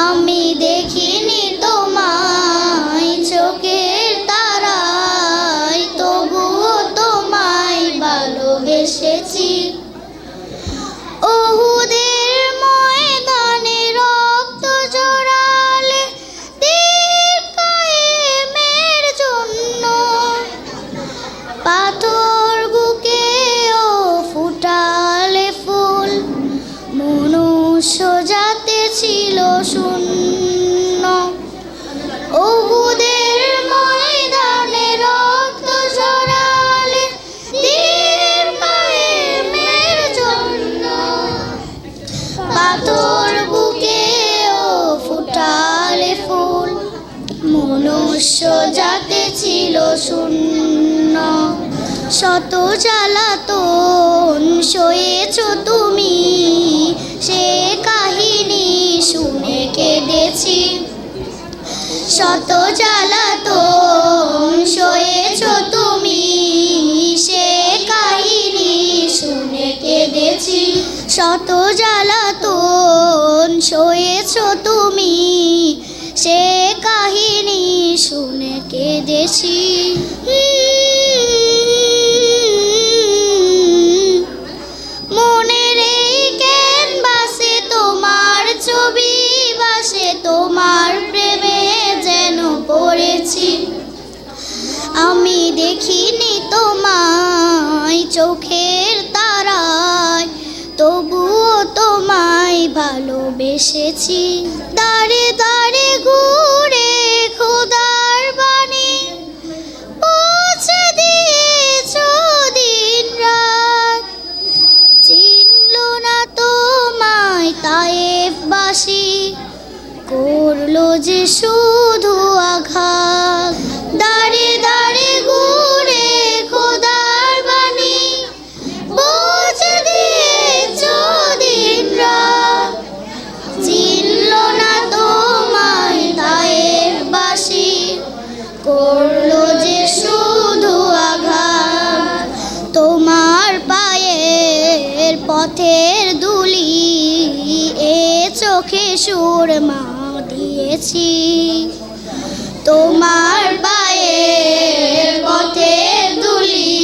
আমি দেখিনি তোমায় চোখের তারায় তবুও তোমায় ভালোবেসেছি। ওহুদের শূন্য। পাথর বুকে ও ফুটালে ফুল মনুষ্য ছিল শূন্য। শত জ্বালাতন সয়েছ তুমি শত জ্বালাতন সয়েছ তুমি সে কাহিনী শুনে কেঁদেছি। শত জ্বালাতন সয়েছ তুমি সে কাহিনী শুনে কেঁদেছি। চোখের তারায়, তবুও তোমায় ভালোবেসেছি। দাঁড়ে দাঁড়ে ঘুরে খোদার বাণী পৌঁছে দিয়েছ দিন রাত। চিনল না তোমায় তায়েফবাসী, করল যে শুধু চোখে সুরমা দিয়েছি তোমার পায়ের পথের দুলি,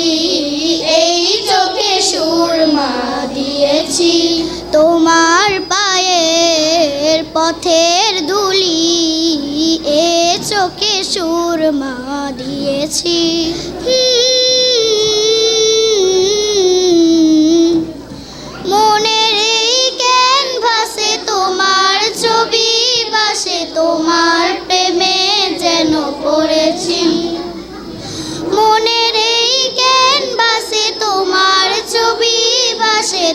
এই চোখে সুর মা দিয়েছি তোমার পায়ের পথের দুলি, এ চোখে সুরমা দিয়েছি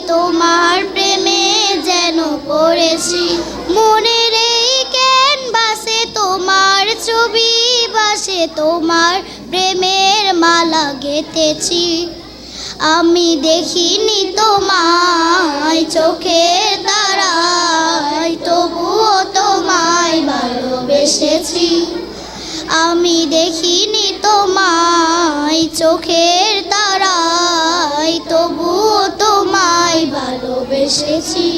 তোমার প্রেমে যেন পড়েছি। মনের এই ক্যানভাসে তোমার ছবি, বাসে তোমার প্রেমের মালা গেঁথেছি। আমি দেখিনি তোমায় চোখের তারায়, তবুও তোমায় ভালোবেসেছি। আমি দেখিনি তোমায়, চোখের ভালোবেসেছি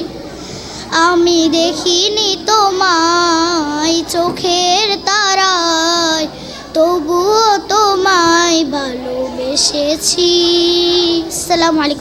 আমি দেখিনি তোমায় চোখের তারায় তবুও তোমায় ভালোবেসেছি। সালাম আলাইকুম।